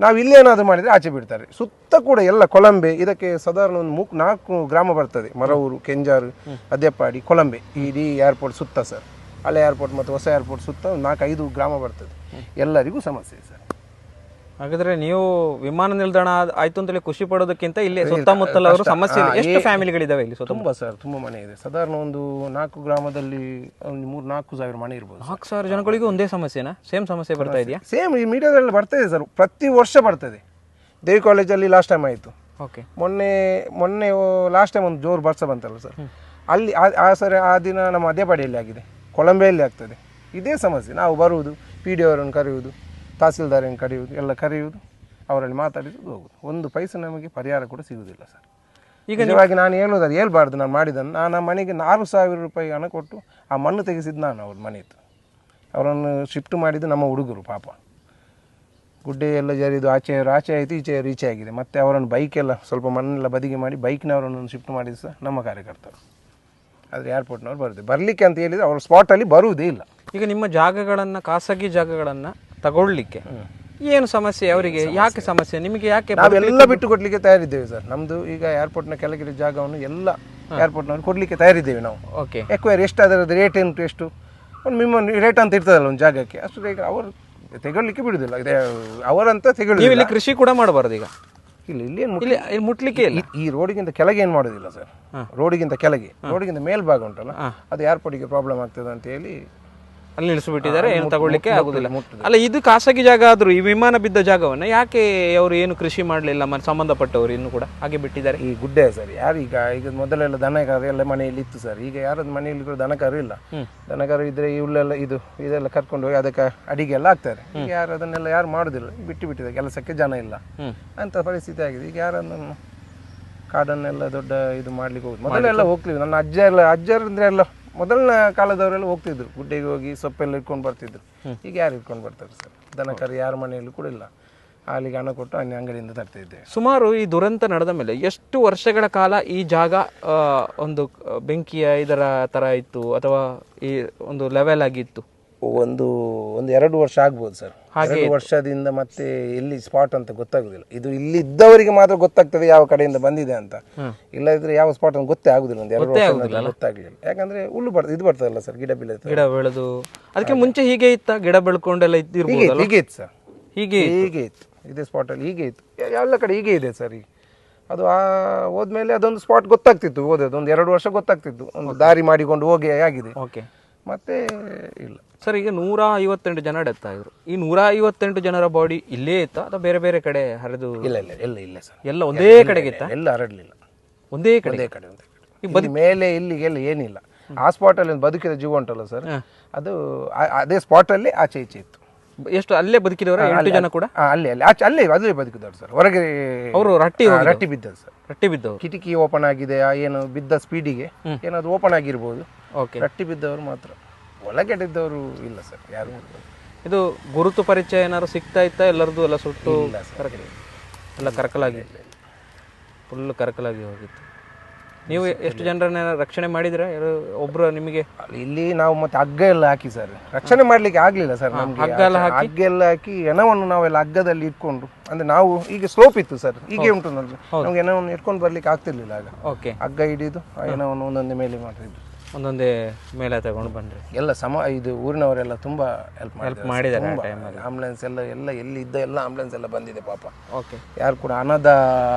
ನಾವು ಇಲ್ಲೇನಾದರೂ ಮಾಡಿದರೆ ಆಚೆ ಬಿಡ್ತಾರೆ. ಸುತ್ತ ಕೂಡ ಎಲ್ಲ ಕೊಲಂಬೆ ಇದಕ್ಕೆ ಸಾಧಾರಣ ಒಂದು ಮೂಕ್, ನಾಲ್ಕು ಗ್ರಾಮ ಬರ್ತದೆ. ಮರವೂರು, ಕೆಂಜಾರು, ಅದ್ಯಪ್ಪಾಡಿ ಕೊಲಂಬೆ ಇಡೀ ಏರ್ಪೋರ್ಟ್ ಸುತ್ತ ಸರ್ ಹಳೆ ಏರ್ಪೋರ್ಟ್ ಮತ್ತು ಹೊಸ ಏರ್ಪೋರ್ಟ್ ಸುತ್ತ ನಾಲ್ಕೈದು ಗ್ರಾಮ ಬರ್ತದೆ. ಎಲ್ಲರಿಗೂ ಸಮಸ್ಯೆ ಸರ್ ಹಾಗಾದ್ರೆ ನೀವು ವಿಮಾನ ನಿಲ್ದಾಣ ಆಯ್ತು ಅಂತೇಳಿ ಖುಷಿ ಪಡೋದಕ್ಕಿಂತ ಇಲ್ಲಿ ಸುತ್ತಮುತ್ತಲ ಅವರು ಸಮಸ್ಯೆ. ಎಷ್ಟು ಫ್ಯಾಮಿಲಿಗಳಿದಾವೆ ಇಲ್ಲಿ ಸುತ್ತ ತುಂಬ ಸರ್ ತುಂಬ ಮನೆ ಇದೆ. ಸಾಧಾರಣ ಒಂದು ನಾಲ್ಕು ಗ್ರಾಮದಲ್ಲಿ ಒಂದು ಮೂರು ನಾಲ್ಕು ಸಾವಿರ ಮನೆ ಇರ್ಬೋದು ನಾಲ್ಕು ಸಾವಿರ ಜನಗಳಿಗೂ ಒಂದೇ ಸಮಸ್ಯೆನಾ? ಸೇಮ್ ಸಮಸ್ಯೆ ಬರ್ತಾ ಇದೆಯಾ? ಸೇಮ್ ಈ ಮೀಡಿಯಾದಲ್ಲಿ ಬರ್ತದೆ ಸರ್. ಪ್ರತಿ ವರ್ಷ ಬರ್ತದೆ ದೇವಿ ಕಾಲೇಜಲ್ಲಿ ಲಾಸ್ಟ್ ಟೈಮ್ ಆಯಿತು. ಓಕೆ. ಮೊನ್ನೆ ಮೊನ್ನೆ ಲಾಸ್ಟ್ ಟೈಮ್ ಒಂದು ಜೋರು ಬರ್ಸ ಬಂತಲ್ಲ ಸರ್. ಅಲ್ಲಿ ಆ- ಆ ಸರಿ ಆ ದಿನ ನಮ್ಮ ಅದೇ ಪಡೆಯಲ್ಲಿ ಆಗಿದೆ. ಕೊಲಂಬೆಯಲ್ಲಿ ಆಗ್ತದೆ. ಇದೇ ಸಮಸ್ಯೆ. ನಾವು ಬರುವುದು ಪಿ ಡಿ ಅವರನ್ನು ಕರೆಯುವುದು. ತಹಸೀಲ್ದಾರನ್ನು ಕರೆಯುವುದು ಎಲ್ಲ ಕರೆಯುವುದು ಅವರಲ್ಲಿ ಮಾತಾಡಿಸೋದು ಹೋಗುದು ಒಂದು ಪೈಸೆ ನಮಗೆ ಪರಿಹಾರ ಕೂಡ ಸಿಗುವುದಿಲ್ಲ ಸರ್. ಈಗ ನಿಜವಾಗಿ ನಾನು ಹೇಳೋದು ಹೇಳ್ಬಾರ್ದು ನಾನು ಮಾಡಿದ್ದನ್ನು. ನಾನು ಆ ಮನೆಗೆ ಆರು ಸಾವಿರ ರೂಪಾಯಿ ಹಣ ಕೊಟ್ಟು ಆ ಮಣ್ಣು ತೆಗೆಸಿದ್ದು ನಾನು ಅವ್ರ ಮನೆಯದ್ದು. ಅವರನ್ನು ಶಿಫ್ಟ್ ಮಾಡಿದ್ದು ನಮ್ಮ ಹುಡುಗರು ಪಾಪ. ಗುಡ್ಡೆ ಎಲ್ಲ ಜರಿದು ಆಚೆ ಆಚೆ ಆಯಿತು ಈಚೆ ಈಚೆ ಆಗಿದೆ. ಮತ್ತು ಅವರನ್ನು ಬೈಕೆಲ್ಲ ಸ್ವಲ್ಪ ಮಣ್ಣೆಲ್ಲ ಬದಿಗೆ ಮಾಡಿ ಬೈಕ್ನವರನ್ನು ಶಿಫ್ಟ್ ಮಾಡಿದ್ದು ಸಹ ನಮ್ಮ ಕಾರ್ಯಕರ್ತರು. ಆದರೆ ಏರ್ಪೋರ್ಟ್ನವ್ರು ಬರುತ್ತೆ ಬರಲಿಕ್ಕೆ ಅಂತ ಹೇಳಿದರೆ ಅವರು ಸ್ಪಾಟಲ್ಲಿ ಬರುವುದೇ ಇಲ್ಲ. ಈಗ ನಿಮ್ಮ ಜಾಗಗಳನ್ನು ಖಾಸಗಿ ಜಾಗಗಳನ್ನು ತಗೊಳ್ಳಿಕ್ಕೆ. ಏನು ಸಮಸ್ಯೆ ಅವರಿಗೆ? ಯಾಕೆ ಸಮಸ್ಯೆ? ನಿಮಗೆ ಯಾಕೆ ನಾವೆಲ್ಲ ಬಿಟ್ಟು ಕೊಡ್ಲಿಕ್ಕೆ ತಯಾರಿದ್ದೇವೆ ಸರ್. ನಮ್ದು ಈಗ ಏರ್ಪೋರ್ಟ್ನ ಕೆಳಗಿರೋ ಜಾಗವನ್ನು ಎಲ್ಲ ಏರ್ಪೋರ್ಟ್ನವ್ರು ಕೊಡ್ಲಿಕ್ಕೆ ತಯಾರಿದ್ದೇವೆ ನಾವು. ಓಕೆ ಎಕ್ವೈರ್ ಎಷ್ಟು ಅದರದ್ದು ರೇಟ್ ಏನು ಎಷ್ಟು? ಒಂದು ಮಿನಿಮಮ್ ರೇಟ್ ಅಂತ ಇರ್ತದಲ್ಲ ಒಂದು ಜಾಗಕ್ಕೆ. ಅಷ್ಟು ಈಗ ಅವರು ತೆಗೊಳ್ಲಿಕ್ಕೆ ಬಿಡುದಿಲ್ಲ ಅವರಂತ ತೆಗೊಳ್ಳಿ ಇಲ್ಲಿ ಕೃಷಿ ಕೂಡ ಮಾಡಬಾರ್ದು ಈಗ. ಇಲ್ಲ ಇಲ್ಲಿ ಏನು ಮುಟ್ಲಿಕ್ಕೆ ಇಲ್ಲ. ಈ ರೋಡಿಗಿಂತ ಕೆಳಗೆ ಏನು ಮಾಡೋದಿಲ್ಲ ಸರ್. ರೋಡಿಗಿಂತ ಕೆಳಗೆ. ರೋಡಿಗಿಂತ ಮೇಲ್ಭಾಗ ಉಂಟಲ್ಲ? ಅದು ಏರ್ಪೋರ್ಟಿಗೆ ಪ್ರಾಬ್ಲಮ್ ಆಗ್ತದೆ ಅಂತ ಹೇಳಿ ಅಲ್ಲಿ ನಿಲ್ಲಿಸ್ಬಿಟ್ಟಿದ್ದಾರೆ ಏನು ತಗೊಳ್ಳಿಕ್ಕೆ ಆಗುದಿಲ್ಲ. ಅಲ್ಲ ಇದು ಖಾಸಗಿ ಜಾಗ ಆದ್ರೂ ಈ ವಿಮಾನ ಬಿದ್ದ ಜಾಗವನ್ನ ಯಾಕೆ ಅವರು ಏನು ಕೃಷಿ ಮಾಡಲಿಲ್ಲ ಮನೆ ಸಂಬಂಧಪಟ್ಟವರು ಇನ್ನು ಕೂಡ? ಹಾಗೆ ಬಿಟ್ಟಿದ್ದಾರೆ. ಈ ಗುಡ್ಡೆ ಸರ್ ಯಾರು ಈಗ ಈಗ ಮೊದಲೆಲ್ಲ ದನಕರು ಎಲ್ಲ ಮನೆಯಲ್ಲಿ ಇತ್ತು ಸರ್. ಈಗ ಯಾರದ ಮನೆಯಲ್ಲಿ ಕೂಡ ದನಕರು ಇಲ್ಲ. ದನಕರು ಇದ್ರೆ ಇವುಲ್ಲೆಲ್ಲ ಇದು ಇದೆಲ್ಲ ಕರ್ಕೊಂಡು ಹೋಗಿ ಅದಕ್ಕೆ ಅಡಿಗೆ ಎಲ್ಲ ಆಗ್ತಾರೆ ಈಗ ಯಾರು ಅದನ್ನೆಲ್ಲ ಯಾರು ಮಾಡುದಿಲ್ಲ. ಬಿಟ್ಟು ಬಿಟ್ಟಿದೆ ಕೆಲಸಕ್ಕೆ ಜನ ಇಲ್ಲ. ಅಂತ ಪರಿಸ್ಥಿತಿ ಆಗಿದೆ. ಈಗ ಯಾರನ್ನು ಕಾಡನ್ನೆಲ್ಲ ದೊಡ್ಡ ಇದು ಮಾಡ್ಲಿಕ್ಕೆ ಹೋಗುದು? ಮೊದಲೆಲ್ಲ ಹೋಗ್ಲಿಲ್ಲ. ನನ್ನ ಅಜ್ಜ ಎಲ್ಲ ಅಜ್ಜರಂದ್ರೆ ಎಲ್ಲ ಮೊದಲನ ಕಾಲದವರೆಲ್ಲ ಹೋಗ್ತಿದ್ರು. ಗುಡ್ಡೆಗೆ ಹೋಗಿ ಸೊಪ್ಪೆಲ್ಲ ಇಟ್ಕೊಂಡು ಬರ್ತಿದ್ರು. ಈಗ ಯಾರು ಇಟ್ಕೊಂಡು ಬರ್ತಾರೆ ಸರ್? ದನಕರು ಯಾರ ಮನೆಯಲ್ಲೂ ಕೂಡ ಇಲ್ಲ. ಅಲ್ಲಿಗೆ ಹಣ ಕೊಟ್ಟು ಅಲ್ಲಿ ಅಂಗಡಿಯಿಂದ ತರ್ತಿದ್ದೆ ಸುಮಾರು ಈ ದುರಂತ ನಡೆದ ಮೇಲೆ ಎಷ್ಟು ವರ್ಷಗಳ ಕಾಲ ಈ ಜಾಗ ಒಂದು ಬೆಂಕಿಯ ಇದರ ಥರ ಇತ್ತು ಅಥವಾ ಈ ಒಂದು ಲೆವೆಲ್ ಆಗಿತ್ತು? ಒಂದು ಒಂದು ಎರಡು ವರ್ಷ ಆಗ್ಬೋದು ಸರ್. ಎರಡು ವರ್ಷದಿಂದ ಮತ್ತೆ ಎಲ್ಲಿ ಸ್ಪಾಟ್ ಅಂತ ಗೊತ್ತಾಗುದಿಲ್ಲ. ಇದು ಇಲ್ಲಿ ಇದ್ದವರಿಗೆ ಮಾತ್ರ ಗೊತ್ತಾಗ್ತದೆ ಯಾವ ಕಡೆಯಿಂದ ಬಂದಿದೆ ಅಂತ. ಇಲ್ಲದಿದ್ರೆ ಯಾವ ಸ್ಪಾಟ್ ಅಂತ ಗೊತ್ತೇ ಆಗುದಿಲ್ಲ. ಒಂದು ಎರಡು ವರ್ಷ ಗೊತ್ತಾಗ್ಲಿಲ್ಲ. ಯಾಕಂದ್ರೆ ಹುಲ್ಲು ಬರ್ತದೆ ಇದು ಬರ್ತದಲ್ಲ ಸರ್ ಗಿಡ ಬೆಳೆದ. ಗಿಡ ಬೆಳೆದು. ಅದಕ್ಕೆ ಮುಂಚೆ ಹೀಗೆ ಇತ್ತ? ಗಿಡ ಬೆಳ್ಕೊಂಡೆಲ್ಲ ಇದ್ದಿರ್ಬೋದು ಹೀಗೆ ಇತ್ತು ಸರ್. ಹೀಗೆ ಹೀಗೆ ಇತ್ತು. ಇದೇ ಸ್ಪಾಟಲ್ಲಿ ಹೀಗೆ ಇತ್ತು. ಎಲ್ಲ ಕಡೆ ಹೀಗೆ ಇದೆ ಸರ್ ಈಗ. ಅದು ಆ ಹೋದ್ಮೇಲೆ ಅದೊಂದು ಸ್ಪಾಟ್ ಗೊತ್ತಾಗ್ತಿತ್ತು ಹೋದದ್ದು. ಒಂದು ಎರಡು ವರ್ಷ ಗೊತ್ತಾಗ್ತಿತ್ತು. ಒಂದು ದಾರಿ ಮಾಡಿಕೊಂಡು ಹೋಗಿ ಆಗಿದೆ. ಓಕೆ ಮತ್ತೆ ಇಲ್ಲ. ಸರ್ ಈಗ ನೂರ ಐವತ್ತೆಂಟು ಜನ ಡೆತ್ ಆಗಿದ್ರು ಈ ನೂರ ಐವತ್ತೆಂಟು ಜನರ ಬಾಡಿ ಇಲ್ಲೇ ಇತ್ತ? ಅಥವಾ ಬೇರೆ ಬೇರೆ ಕಡೆ ಹರಿದು? ಇಲ್ಲ ಇಲ್ಲ ಎಲ್ಲ ಇಲ್ಲ ಸರ್. ಎಲ್ಲ ಒಂದೇ ಕಡೆಗೆ ಇತ್ತ? ಎಲ್ಲ ಹರಡಲಿಲ್ಲ. ಒಂದೇ ಕಡೆ? ಒಂದೇ ಕಡೆ ಒಂದೇ ಕಡೆ. ಇಲ್ಲಿ ಮೇಲೆ ಇಲ್ಲಿಗೆಲ್ಲ ಏನಿಲ್ಲ. ಆ ಸ್ಪಾಟಲ್ಲಿ ಒಂದು ಬದುಕಿದ ಜೀವ ಉಂಟಲ್ಲ ಸರ್. ಅದು ಅದೇ ಸ್ಪಾಟಲ್ಲಿ ಆಚೆ ಈಚೆ ಇತ್ತು. ಎಷ್ಟು ಅಲ್ಲೇ ಬದುಕಿದವರ? ಎಂಟು ಜನ ಕೂಡ? ಅಲ್ಲೇ ಅಲ್ಲಿ ಆಚೆ ಅಲ್ಲೇ ಅದೇ ಬದುಕಿದವರು ಸರ್. ಹೊರಗೆ ಅವರು ರಟ್ಟಿ ರಟ್ಟಿ ಬಿದ್ದದ್ದು ಸರ್. ರಟ್ಟಿ ಬಿದ್ದವರು? ಕಿಟಕಿ ಓಪನ್ ಆಗಿದೆ ಆ ಏನು ಬಿದ್ದ ಸ್ಪೀಡಿಗೆ ಏನಾದ್ರು ಓಪನ್ ಆಗಿರ್ಬೋದು. ಓಕೆ. ರಟ್ಟಿ ಬಿದ್ದವರು ಮಾತ್ರ. ಒಳಗೆಡಿದ್ದವರು ಇಲ್ಲ ಸರ್ ಯಾರು ಇದು ಗುರುತು ಪರಿಚಯ ಏನಾದ್ರು ಸಿಗ್ತಾ ಇತ್ತ? ಎಲ್ಲರದು ಎಲ್ಲ ಸುಟ್ಟು ಕರಕಲ ಎಲ್ಲ ಕರಕಲಾಗಿ? ಫುಲ್ ಕರಕಲಾಗಿ ಹೋಗಿತ್ತು. ನೀವು ಎಷ್ಟು ಜನರನ್ನ ರಕ್ಷಣೆ ಮಾಡಿದ್ರೆ? ಒಬ್ರು ನಿಮಗೆ? ಇಲ್ಲಿ ನಾವು ಮತ್ತೆ ಹಗ್ಗ ಎಲ್ಲ ಹಾಕಿ ಸರ್. ರಕ್ಷಣೆ ಮಾಡ್ಲಿಕ್ಕೆ ಆಗ್ಲಿಲ್ಲ ಸರ್ ನಮ್ಗೆ. ಹಗ್ಗ ಎಲ್ಲ ಹಾಕಿ? ಹಗ್ಗ ಎಲ್ಲ ಹಾಕಿ ಹೆಣವನ್ನು ನಾವೆಲ್ಲ ಹಗ್ಗದಲ್ಲಿ ಇಟ್ಕೊಂಡು ಅಂದ್ರೆ ನಾವು ಈಗ ಸ್ಲೋಪ್ ಇತ್ತು ಸರ್ ಹೀಗೆ ಉಂಟು ನಮ್ಗೆ ಹೆಣವನ್ನು ಇಟ್ಕೊಂಡು ಬರ್ಲಿಕ್ಕೆ ಆಗ್ತಿರ್ಲಿಲ್ಲ ಆಗ. ಓಕೆ. ಹಗ್ಗ ಹಿಡಿದು ಆ ಹೆಣವನ್ನು ಒಂದೊಂದೇ ಮೇಲೆ ಮಾಡ್ತಿದ್ದು ಒಂದೊಂದೇ ಮೇಲೆ ತಗೊಂಡು ಬಂದ್ರಿ ಎಲ್ಲ ಸಮ ಇದು ಊರಿನವರೆಲ್ಲ ತುಂಬ ಹೆಲ್ಪ್ ಮಾಡಿದ್ದಾರೆ. ಆ ಮಾಡಿದ್ದಾರೆ ಆಂಬುಲೆನ್ಸ್ ಎಲ್ಲ ಎಲ್ಲ ಎಲ್ಲಿ ಇದ್ದ ಎಲ್ಲ ಆಂಬುಲೆನ್ಸ್ ಎಲ್ಲ ಬಂದಿದೆ ಪಾಪ. ಓಕೆ ಯಾರು ಕೂಡ ಹಣದ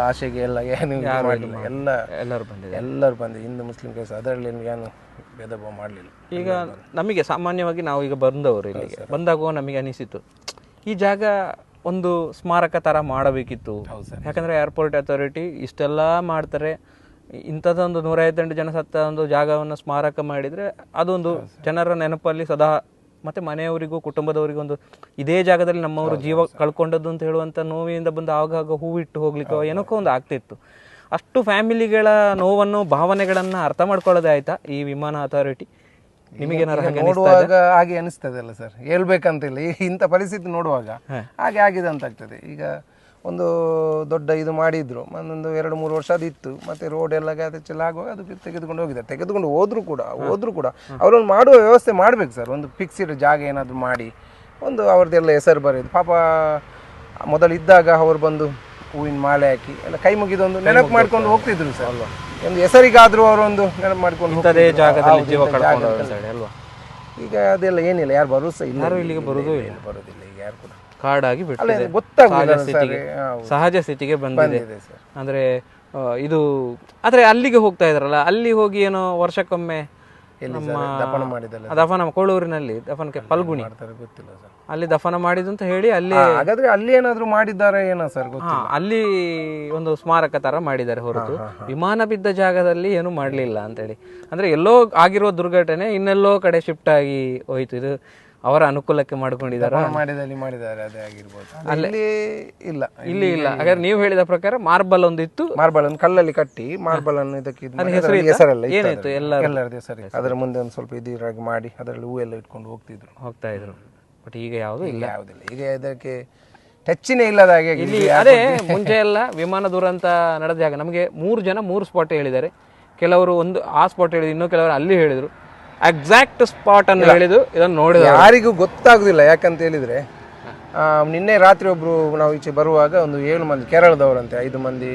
ಆಸೆಗೆ ಎಲ್ಲ ಏನು ಇದು ಎಲ್ಲ ಎಲ್ಲರೂ ಬಂದಿದೆ ಎಲ್ಲರೂ ಬಂದಿದೆ ಹಿಂದೂ ಮುಸ್ಲಿಂ ಕೇಸ್ ಅದರಲ್ಲಿ ಏನು ಭೇದ ಭಾವ ಮಾಡಲಿಲ್ಲ. ಈಗ ನಮಗೆ ಸಾಮಾನ್ಯವಾಗಿ ನಾವು ಈಗ ಬಂದವರು ಇಲ್ಲಿಗೆ. ಬಂದಾಗ ನಮಗೆ ಅನಿಸಿತು ಈ ಜಾಗ ಒಂದು ಸ್ಮಾರಕ ಥರ ಮಾಡಬೇಕಿತ್ತು. ಯಾಕಂದರೆ ಏರ್ಪೋರ್ಟ್ ಅಥಾರಿಟಿ ಇಷ್ಟೆಲ್ಲ ಮಾಡ್ತಾರೆ. ಇಂಥದ್ದೊಂದು ನೂರೈವತ್ತೆಂಟು ಜನ ಸತ್ತ ಒಂದು ಜಾಗವನ್ನು ಸ್ಮಾರಕ ಮಾಡಿದ್ರೆ ಅದೊಂದು ಜನರ ನೆನಪಲ್ಲಿ ಸದಾ ಮತ್ತೆ ಮನೆಯವರಿಗೂ ಕುಟುಂಬದವರಿಗೂ ಒಂದು ಇದೇ ಜಾಗದಲ್ಲಿ ನಮ್ಮವರು ಜೀವ ಕಳ್ಕೊಂಡದ್ದು ಅಂತ ಹೇಳುವಂಥ ನೋವಿನಿಂದ ಬಂದು ಆಗಾಗ ಹೂವಿಟ್ಟು ಹೋಗ್ಲಿಕ್ಕೆ ಏನಕ್ಕೋ ಒಂದು ಆಗ್ತಿತ್ತು. ಅಷ್ಟು ಫ್ಯಾಮಿಲಿಗಳ ನೋವನ್ನು ಭಾವನೆಗಳನ್ನ ಅರ್ಥ ಮಾಡ್ಕೊಳ್ಳೋದೇ ಆಯ್ತಾ ಈ ವಿಮಾನ ಅಥಾರಿಟಿ? ನೋಡುವಾಗ ಹಾಗೆ ಅನಿಸ್ತದೆ ಅಲ್ಲ ಸರ್. ಹೇಳ್ಬೇಕಂತಿಲ್ಲ. ಇಂಥ ಪರಿಸ್ಥಿತಿ ನೋಡುವಾಗ ಹಾಗೆ ಆಗಿದೆ ಅಂತ ಆಗ್ತದೆ. ಈಗ ಒಂದು ದೊಡ್ಡ ಇದು ಮಾಡಿದ್ರು. ಒಂದೊಂದು ಎರಡು ಮೂರು ವರ್ಷ ಅದು ಇತ್ತು. ಮತ್ತೆ ರೋಡ್ ಎಲ್ಲ ಅದಕ್ಕೆಲ್ಲ ಆಗುವಾಗ ಅದು ತೆಗೆದುಕೊಂಡು ಹೋಗಿದ್ದಾರೆ. ತೆಗೆದುಕೊಂಡು ಹೋದ್ರು ಕೂಡ ಹೋದ್ರು ಕೂಡ ಅವರೊಂದು ಮಾಡುವ ವ್ಯವಸ್ಥೆ ಮಾಡ್ಬೇಕು ಸರ್ ಒಂದು ಫಿಕ್ಸಿಡ್ ಜಾಗ ಏನಾದ್ರು ಮಾಡಿ ಒಂದು ಅವ್ರದ್ದೆಲ್ಲ ಹೆಸರು ಬರೆಯೋದು ಪಾಪ ಮೊದಲು ಇದ್ದಾಗ ಅವರು ಬಂದು ಹೂವಿನ ಮಾಲೆ ಹಾಕಿ ಎಲ್ಲ ಕೈ ಮುಗಿದೊಂದು ನೆನಪು ಮಾಡ್ಕೊಂಡು ಹೋಗ್ತಿದ್ರು ಸರ್ ಒಂದು ಹೆಸರಿಗಾದ್ರೂ ಅವರೊಂದು ನೆನಪು ಮಾಡ್ಕೊಂಡು ಅಲ್ವಾ? ಈಗ ಅದೆಲ್ಲ ಏನಿಲ್ಲ ಯಾರು ಭರೋಸೆ ಇಲ್ಲ. ಯಾರು ಇಲ್ಲಿಗೆ ಬರೋದು ಇಲ್ಲ, ಬರೋದಿಲ್ಲ ಈಗ ಯಾರು ಕೂಡ. ಕಾಡಾಗಿ ಬಿಟ್ಟಿದೆ. ಸಹಜ ಸ್ಥಿತಿಗೆ ಸಹಜ ಸ್ಥಿತಿಗೆ ಬಂದಿದೆ. ಅಂದ್ರೆ ಇದು ಆದ್ರೆ ಅಲ್ಲಿಗೆ ಹೋಗ್ತಾ ಇದ್ರಲ್ಲ ಅಲ್ಲಿ ಹೋಗಿ ಏನೋ ವರ್ಷಕ್ಕೊಮ್ಮೆ ದಫನ ಕೋಳೂರಿನಲ್ಲಿ ದಫನಕ್ಕೆ ಪಲ್ಗುಣಿ. ಮಾಡ್ತಾರೆ ಗೊತ್ತಿಲ್ಲ ಸರ್. ಅಲ್ಲಿ ದಫನ ಮಾಡಿದ್ದು ಅಂತ ಹೇಳಿ ಅಲ್ಲಿ ಹಾಗಾದ್ರೆ ಅಲ್ಲಿ ಏನಾದ್ರು ಮಾಡಿದ್ದಾರೆ ಏನೋ ಸರ್ ಅಲ್ಲಿ ಒಂದು ಸ್ಮಾರಕ ತರ ಮಾಡಿದ್ದಾರೆ ಹೊರತು. ವಿಮಾನ ಬಿದ್ದ ಜಾಗದಲ್ಲಿ ಏನು ಮಾಡಲಿಲ್ಲ ಅಂತೇಳಿ ಅಂದ್ರೆ ಎಲ್ಲೋ ಆಗಿರೋ ದುರ್ಘಟನೆ ಇನ್ನೆಲ್ಲೋ ಕಡೆ ಶಿಫ್ಟ್ ಆಗಿ ಹೋಯ್ತು. ಇದು ಅವರ ಅನುಕೂಲಕ್ಕೆ ಮಾಡ್ಕೊಂಡಿದ್ದಾರೆ? ಮಾಡಿದಲ್ಲಿ ಮಾಡಿದ್ದಾರೆ ಅದೇ ಆಗಿರ್ಬೋದು. ಅಲ್ಲಿ ಇಲ್ಲ ಇಲ್ಲಿ. ಇಲ್ಲ ಹಾಗಾದ್ರೆ ನೀವು ಹೇಳಿದ ಪ್ರಕಾರ ಮಾರ್ಬಲ್ ಒಂದು ಇತ್ತು. ಮಾರ್ಬಲ್ ಒಂದು ಕಲ್ಲಲ್ಲಿ ಕಟ್ಟಿ ಮಾರ್ಬಲ್ ಅನ್ನು ಇದಕ್ಕೆ ಇದು ಮಾಡಿ ಅದರಲ್ಲಿ ಹೆಸರೆಲ್ಲ ಇತ್ತು. ಎಲ್ಲ ಎಲ್ಲರದ್ದು. ಹೆಸರು ಅದರ ಮುಂದೆ ಒಂದು ಸ್ವಲ್ಪ ಇದಿರಾಗಿ ಮಾಡಿ ಅದರಲ್ಲಿ ಹೂವೆಲ್ಲ ಇಟ್ಕೊಂಡು ಹೋಗ್ತಿದ್ರು. ಹೋಗ್ತಾ ಇದ್ರು. ಬಟ್ ಈಗ ಯಾವುದು ಇಲ್ಲ. ಯಾವುದಿಲ್ಲ. ಈಗ ಇದಕ್ಕೆ ಟಚ್ಚಿನೇ ಇಲ್ಲದ ಹಾಗೆ ಇಲ್ಲಿ ಅದೇ ಮುಂಚೆ ಎಲ್ಲ ವಿಮಾನ ದುರಂತ ನಡೆದ ಜಾಗ. ನಮಗೆ ಮೂರು ಜನ ಮೂರು ಸ್ಪಾಟ್ ಹೇಳಿದ್ದಾರೆ. ಕೆಲವರು ಒಂದು ಆ ಸ್ಪಾಟ್ ಹೇಳಿದ್ರು ಇನ್ನೂ ಕೆಲವರು ಅಲ್ಲಿ ಹೇಳಿದ್ರು. ಎಕ್ಸಾಕ್ಟ್ ಸ್ಪಾಟ್ ಅನ್ನು ಹೇಳಿದ್ದು ಇದನ್ನು ನೋಡಿದ ಯಾರಿಗೂ ಗೊತ್ತಾಗುದಿಲ್ಲ ಯಾಕಂತ ಹೇಳಿದ್ರೆ ನಿನ್ನೆ ರಾತ್ರಿ ಒಬ್ರು ನಾವು ಈಚೆ ಬರುವಾಗ ಒಂದು ಏಳು ಮಂದಿ ಕೇರಳದವರಂತೆ ಐದು ಮಂದಿ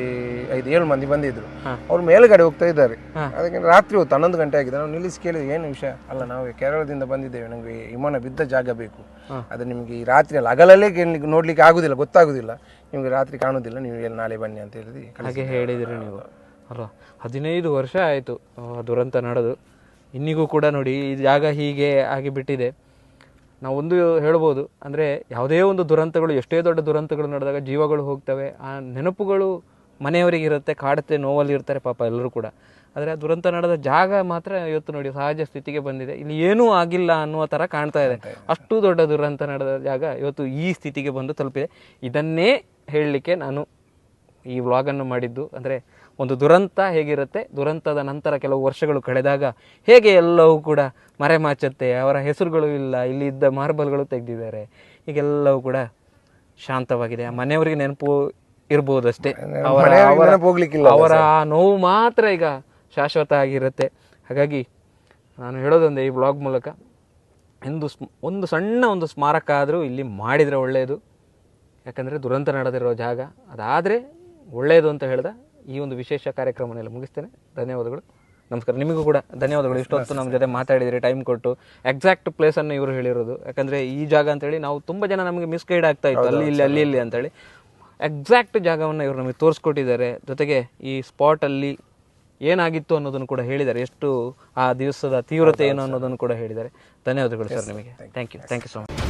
ಐದು ಏಳು ಮಂದಿ ಬಂದಿದ್ರು. ಅವ್ರು ಮೇಲ್ಗಡೆ ಹೋಗ್ತಾ ಇದ್ದಾರೆ. ಅದಕ್ಕೆ ರಾತ್ರಿ ಹೊತ್ತು ಹನ್ನೊಂದು ಗಂಟೆ ಆಗಿದೆ. ನಾವು ನಿಲ್ಲಿಸಿ ಕೇಳಿದ್ವಿ ಏನು ವಿಷಯ? ಅಲ್ಲ ನಾವು ಕೇರಳದಿಂದ ಬಂದಿದ್ದೇವೆ. ನಮಗೆ ವಿಮಾನ ಬಿದ್ದ ಜಾಗ ಬೇಕು. ಅದು ನಿಮಗೆ ಈ ರಾತ್ರಿ ಅಲ್ಲ ಹಗಲಲ್ಲೇ ನೋಡ್ಲಿಕ್ಕೆ ಆಗುದಿಲ್ಲ ಗೊತ್ತಾಗುದಿಲ್ಲ. ನಿಮಗೆ ರಾತ್ರಿ ಕಾಣುದಿಲ್ಲ. ನೀವು ಎಲ್ಲಿ ನಾಳೆ ಬನ್ನಿ ಅಂತ ಹೇಳಿದ್ವಿ ಹಾಗೆ ಹೇಳಿದ್ರಿ ನೀವು. ಅಲ್ವಾ? ಹದಿನೈದು ವರ್ಷ ಆಯಿತು ದುರಂತ ನಡೆದು. ಇನ್ನಿಗೂ ಕೂಡ ನೋಡಿ, ಈ ಜಾಗ ಹೀಗೆ ಆಗಿಬಿಟ್ಟಿದೆ. ಒಂದು ಹೇಳ್ಬೋದು, ಅಂದರೆ ಯಾವುದೇ ಒಂದು ದುರಂತಗಳು, ಎಷ್ಟೇ ದೊಡ್ಡ ದುರಂತಗಳು ನಡೆದಾಗ ಜೀವಗಳು ಹೋಗ್ತವೆ. ಆ ನೆನಪುಗಳು ಮನೆಯವರಿಗೆ ಇರುತ್ತೆ, ಕಾಡುತ್ತೆ, ನೋವಲ್ಲಿ ಇರ್ತಾರೆ ಪಾಪ ಎಲ್ಲರೂ ಕೂಡ. ಆದರೆ ಆ ದುರಂತ ನಡೆದ ಜಾಗ ಮಾತ್ರ ಇವತ್ತು ನೋಡಿ ಸಹಜ ಸ್ಥಿತಿಗೆ ಬಂದಿದೆ. ಇಲ್ಲಿ ಏನೂ ಆಗಿಲ್ಲ ಅನ್ನುವ ಥರ ಕಾಣ್ತಾ ಇದೆ. ಅಷ್ಟು ದೊಡ್ಡ ದುರಂತ ನಡೆದ ಜಾಗ ಇವತ್ತು ಈ ಸ್ಥಿತಿಗೆ ಬಂದು ತಲುಪಿದೆ. ಇದನ್ನೇ ಹೇಳಲಿಕ್ಕೆ ನಾನು ಈ ವ್ಲಾಗನ್ನು ಮಾಡಿದ್ದು. ಅಂದರೆ ಒಂದು ದುರಂತ ಹೇಗಿರುತ್ತೆ? ದುರಂತದ ನಂತರ ಕೆಲವು ವರ್ಷಗಳು ಕಳೆದಾಗ ಹೇಗೆ ಎಲ್ಲವೂ ಕೂಡ ಮರೆಮಾಚುತ್ತೆ? ಅವರ ಹೆಸರುಗಳು ಇಲ್ಲ ಇಲ್ಲಿ ಇದ್ದ ಮಾರ್ಬಲ್ಗಳು ತೆಗೆದಿದ್ದಾರೆ. ಈಗೆಲ್ಲವೂ ಕೂಡ ಶಾಂತವಾಗಿದೆ. ಆ ಮನೆಯವರಿಗೆ ನೆನಪು ಇರ್ಬೋದಷ್ಟೇ. ಅವರ ಅವರ- ನೋವು ಮಾತ್ರ ಈಗ ಶಾಶ್ವತ ಆಗಿರುತ್ತೆ. ಹಾಗಾಗಿ ನಾನು ಹೇಳೋದೊಂದೇ ಈ ಬ್ಲಾಗ್ ಮೂಲಕ ಒಂದು ಒಂದು ಸಣ್ಣ ಒಂದು ಸ್ಮಾರಕ ಆದರೂ ಇಲ್ಲಿ ಮಾಡಿದರೆ ಒಳ್ಳೆಯದು ಯಾಕಂದರೆ ದುರಂತ ನಡೆದಿರೋ ಜಾಗ. ಅದಾದರೆ ಒಳ್ಳೆಯದು ಅಂತ ಹೇಳ್ದ ಈ ಒಂದು ವಿಶೇಷ ಕಾರ್ಯಕ್ರಮನೆಲ್ಲ ಮುಗಿಸ್ತೇನೆ. ಧನ್ಯವಾದಗಳು. ನಮಸ್ಕಾರ. ನಿಮಗೂ ಕೂಡ ಧನ್ಯವಾದಗಳು. ಇಷ್ಟೊತ್ತು ನಮ್ಮ ಜೊತೆ ಮಾತಾಡಿದರೆ ಟೈಮ್ ಕೊಟ್ಟು. ಎಕ್ಸಾಕ್ಟ್ ಪ್ಲೇಸನ್ನು ಇವರು ಹೇಳಿರೋದು. ಯಾಕಂದರೆ ಈ ಜಾಗ ಅಂತೇಳಿ ನಾವು ತುಂಬ ಜನ ನಮಗೆ ಮಿಸ್ಗೈಡ್ ಆಗ್ತಾ ಇತ್ತು. ಅಲ್ಲಿ ಇಲ್ಲಿ ಅಲ್ಲಿ ಇಲ್ಲಿ ಅಂತೇಳಿ. ಎಕ್ಸಾಕ್ಟ್ ಜಾಗವನ್ನು ಇವರು ನಮಗೆ ತೋರಿಸ್ಕೊಟ್ಟಿದ್ದಾರೆ. ಜೊತೆಗೆ ಈ ಸ್ಪಾಟಲ್ಲಿ ಏನಾಗಿತ್ತು ಅನ್ನೋದನ್ನು ಕೂಡ ಹೇಳಿದ್ದಾರೆ. ಎಷ್ಟು ಆ ದಿವಸದ ತೀವ್ರತೆ ಏನು ಅನ್ನೋದನ್ನು ಕೂಡ ಹೇಳಿದ್ದಾರೆ. ಧನ್ಯವಾದಗಳು ಸರ್ ನಿಮಗೆ. Thank you thank you so much